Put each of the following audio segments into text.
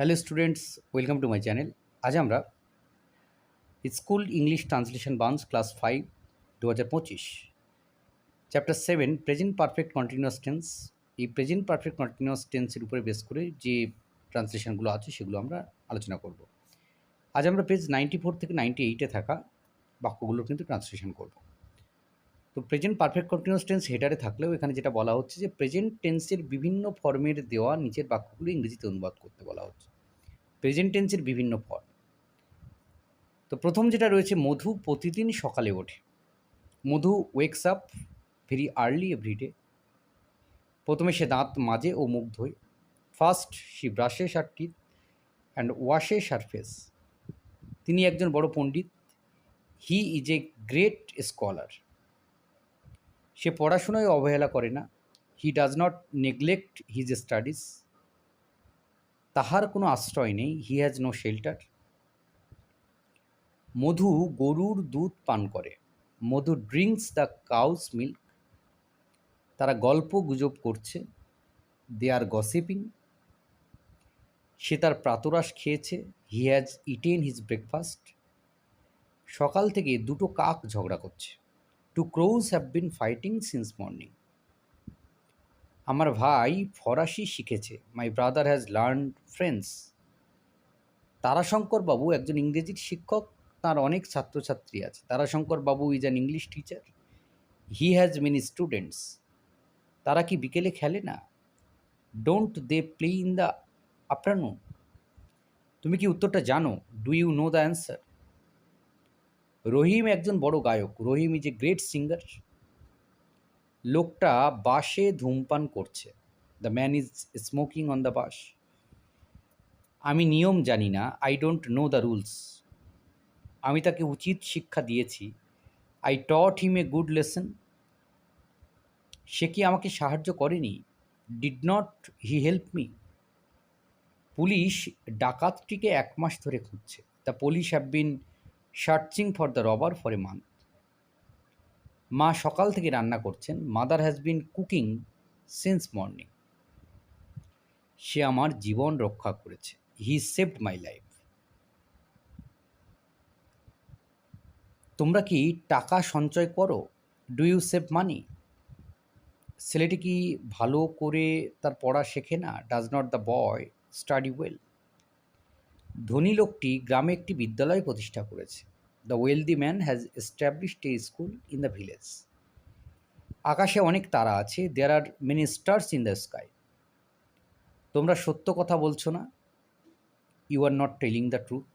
Hello students, welcome to my channel. আজ আমরা school English translation বান্স ক্লাস ফাইভ দু হাজার পঁচিশ। Chapter seven, present perfect continuous tense. এই প্রেজেন্ট পারফেক্ট কন্টিনিউয়াস টেন্সের উপরে বেস করে যে ট্রান্সলেশনগুলো আছে সেগুলো আমরা আলোচনা করব। আজ আমরা পেজ নাইনটি ফোর থেকে নাইনটি এইটে থাকা বাক্যগুলো কিন্তু ট্রান্সলেশন করব। তো প্রেজেন্ট পারফেক্ট কন্টিনিউস টেন্স হেডারে থাকলেও এখানে যেটা বলা হচ্ছে যে প্রেজেন্ট টেন্সের বিভিন্ন ফর্মের দেওয়া নিচের বাক্যগুলো ইংরেজিতে অনুবাদ করতে বলা হচ্ছে। প্রেজেন্ট টেন্সের বিভিন্ন ফর্ম তো প্রথম যেটা রয়েছে, মধু প্রতিদিন সকালে ওঠে। Madhu wakes up very early everyday প্রথমে সে দাঁত মাজে ও মুখ ধোয়। First she brushes her and washes her face তিনি একজন বড় পণ্ডিত। He is a great scholar সে পড়াশোনায় অবহেলা করে না। He does not neglect his studies তাহার কোনো আশ্রয় নেই। He has no shelter Madhu গরুর দুধ পান করে। Madhu drinks the cow's milk তারা গল্প গুজব করছে। দে আর গসিপিং সে তার প্রাতরাশ খেয়েছে। He has eaten his breakfast সকাল থেকে দুটো কাক ঝগড়া করছে। Two crows have been fighting since morning আমার ভাই ফরাসি শিখেছে। My brother has learn French Tarashankar Babu একজন ইংরেজির শিক্ষক, তার অনেক ছাত্রছাত্রী আছে। Tarashankar Babu is an English teacher he has many students তারা কি বিকেলে খেলে না? Don't they play in the afternoon তুমি কি উত্তরটা জানো? Do you know the answer Rahim একজন বড় গায়ক। Rahim is a great singer লোকটা বাসে ধূমপান করছে। The man is smoking on the bus. আমি নিয়ম জানি না। I don't know the rules আমি তাকে উচিত শিক্ষা দিয়েছি। I taught him a good lesson সে কি আমাকে সাহায্য করেনি? Did not he help me police ডাকাতটিকে এক মাস ধরে খুঁজছে। The police have been searching for the robber for a month. মা সকাল থেকে রান্না করছেন, mother has been cooking since morning. সে আমার জীবন রক্ষা করেছে। He saved my life. তোমরা কি টাকা সঞ্চয় করো? Do you save money? ছেলেটি কি ভালো করে তার পড়া শেখে না? Does not the boy study well? ধনী লোকটি গ্রামে একটি বিদ্যালয় প্রতিষ্ঠা করেছে। The wealthy man has established a school in the village আকাশে অনেক তারা আছে। There are many stars in the sky তোমরা সত্য কথা বলছো না? You are not telling the truth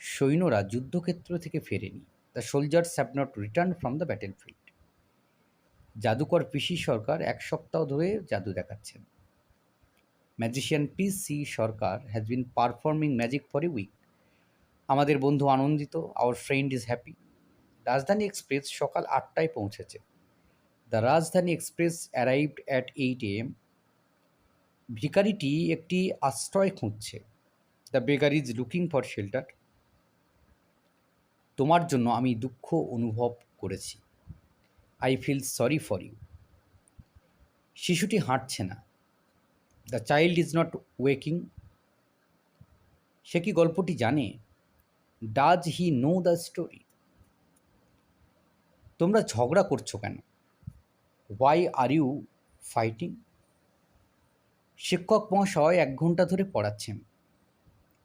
সৈন্যরা যুদ্ধক্ষেত্র থেকে ফেরেনি। The soldiers have not return from the battle field জাদুকর পিসি সরকার এক সপ্তাহ ধরে জাদু দেখাচ্ছেন। Magician P C Sarkar has been performing magic for a week আমাদের বন্ধু আনন্দিত our friend is happy Rajdhani express সকাল আটটায় পৌঁছেছে। The Rajdhani express arrived at eight AM ভিকারিটি একটি আশ্রয় খুঁজছে। The beggar is looking for shelter তোমার জন্য আমি দুঃখ অনুভব করেছি। I feel sorry for you শিশুটি হাঁটছে না। The child is not walking সে কি গল্পটি জানে? Does he know the story তোমরা ঝগড়া করছ কেন? ওয়াই আর ইউ ফাইটিং শিক্ষক মহাশয় এক ঘণ্টা ধরে পড়াচ্ছেন।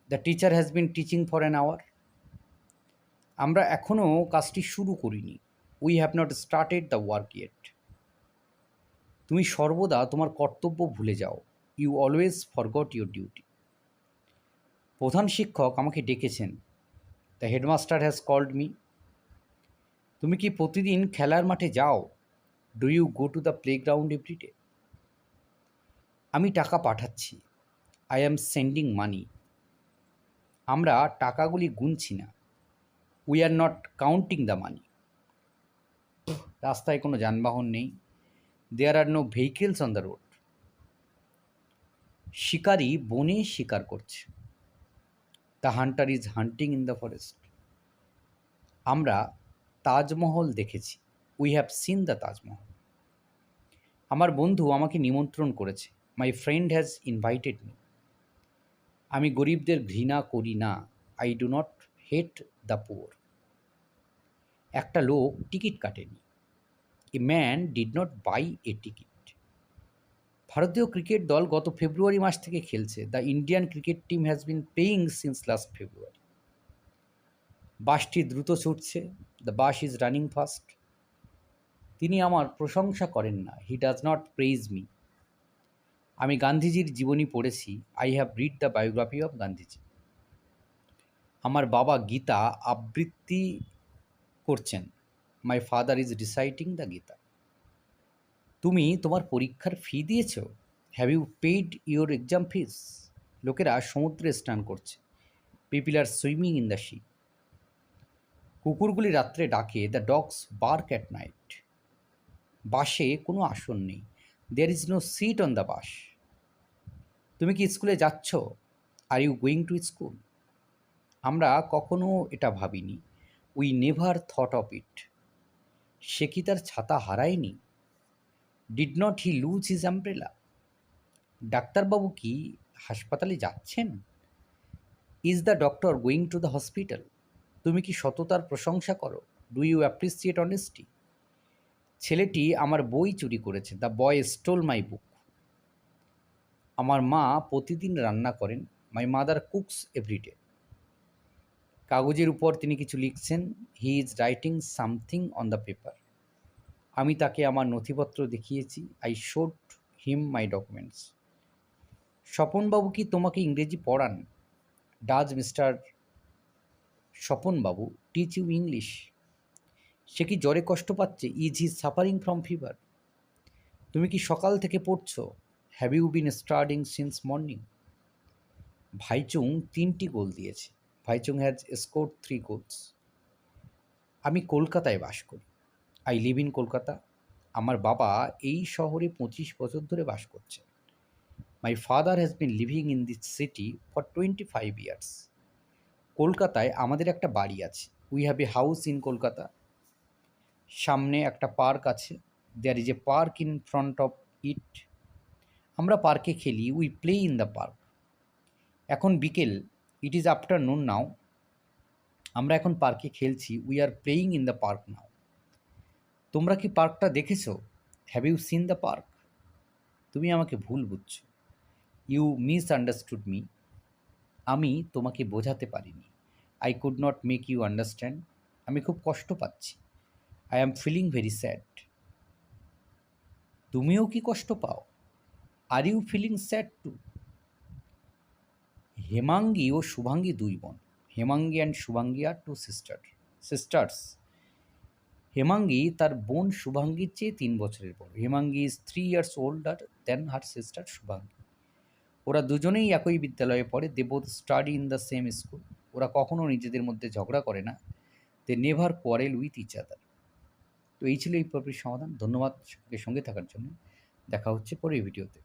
The teacher has been teaching for an hour আমরা এখনও কাজটি শুরু করিনি। We have not started the work yet তুমি সর্বদা তোমার কর্তব্য ভুলে যাও। You always forgot your duty প্রধান শিক্ষক আমাকে ডেকেছেন। The headmaster has called me তুমি কি প্রতিদিন খেলার মাঠে যাও? Do you go to the playground everyday আমি টাকা পাঠাচ্ছি। আই অ্যাম সেন্ডিং মানি আমরা টাকাগুলি গুনছি না। We are not counting the money রাস্তায় কোনো যানবাহন নেই। There are no vehicles on the road শিকারি বনে শিকার করছে। The hunter is hunting in the forest আমরা তাজমহল দেখেছি। We have seen the Taj Mahal. আমার বন্ধু আমাকে নিমন্ত্রণ করেছে। My friend has invited me আমি গরিবদের ঘৃণা করি না। I do not hate the poor একটা লোক টিকিট কাটেনি। A man did not buy a ticket ভারতীয় ক্রিকেট দল গত ফেব্রুয়ারি মাস থেকে খেলছে। The Indian cricket team has been playing since last February বাসটি দ্রুত ছুটছে। The bus is running fast তিনি আমার প্রশংসা করেন না। He does not praise me আমি গান্ধীজির জীবনী পড়েছি। I have read the biography of Gandhiji. আমার বাবা গীতা আবৃত্তি করছেন। My father is reciting the Gita. তুমি তোমার পরীক্ষার ফি দিয়েছ? Have you paid your exam fees লোকেরা সমুদ্রে স্নান করছে। People are swimming in the sea কুকুরগুলি রাত্রে ডাকে the dogs bark at night বাসে কোনো আসন নেই। There is no seat on the bus. তুমি কি স্কুলে যাচ্ছ? Are you going to school আমরা কখনো এটা ভাবিনি। We never thought of it সে কি তার ছাতা হারায়নি? Did not he lose his umbrella ডাক্তারবাবু কি হাসপাতালে যাচ্ছেন? Is the doctor going to the hospital তুমি কি সততার প্রশংসা করো? ডু ইউ অ্যাপ্রিসিয়েট অনেস্টি ছেলেটি আমার বই চুরি করেছে। দ্য বয় স্টোল মাই বুক আমার মা প্রতিদিন রান্না করেন। মাই মাদার কুকস এভরিডে কাগজের উপর তিনি কিছু লিখছেন। He is writing something on the paper আমি তাকে আমার নথিপত্র দেখিয়েছি। I showed him my documents Swapanbabu কি তোমাকে ইংরেজি পড়ান? Does mister Swapanbabu teach you English সে কি জ্বরে কষ্ট পাচ্ছে? Is he suffering from fever তুমি কি সকাল থেকে পড়ছো? Have you been starting since morning Bhaichung তিনটি গোল দিয়েছে। Bhaichung has score three goals আমি কলকাতায় বাস করি। আই লিভ ইন কলকাতা আমার বাবা এই শহরে পঁচিশ বছর ধরে বাস করছেন my father has been living in this city for twenty five years কলকাতায় আমাদের একটা বাড়ি আছে। We have a house in Kolkata সামনে একটা পার্ক আছে। There is a park in front of it আমরা পার্কে খেলি। We play in the park এখন বিকেল। ইট ইজ আফটারনুন নাও আমরা এখন পার্কে খেলছি। We are playing in the park now তোমরা কি পার্কটা দেখেছ? Have you seen the park তুমি আমাকে ভুল বুঝছ। ইউ মিস আন্ডারস্টুড মি আমি তোমাকে বোঝাতে পারিনি। I could not make you understand আমি খুব কষ্ট পাচ্ছি। I am feeling very sad তুমিও কি কষ্ট পাও? Are you feeling sad too Hemangi ও শুভাঙ্গী দুই বোন। Hemangi and Shubhangi are two sister sisters Hemangi তার বোন শুভাঙ্গির চেয়ে তিন বছরের বড়। Hemangi is three years older then her sister Shubhangi. ওরা দুজনেই একই বিদ্যালয়ে পড়ে they both study in the same school ওরা কখনও নিজেদের মধ্যে ঝগড়া করে না। They never quarrel with each other তো এই ছিল এই পর্বের সমাধান। ধন্যবাদ সঙ্গে থাকার জন্য। দেখা হচ্ছে পরে ভিডিওতে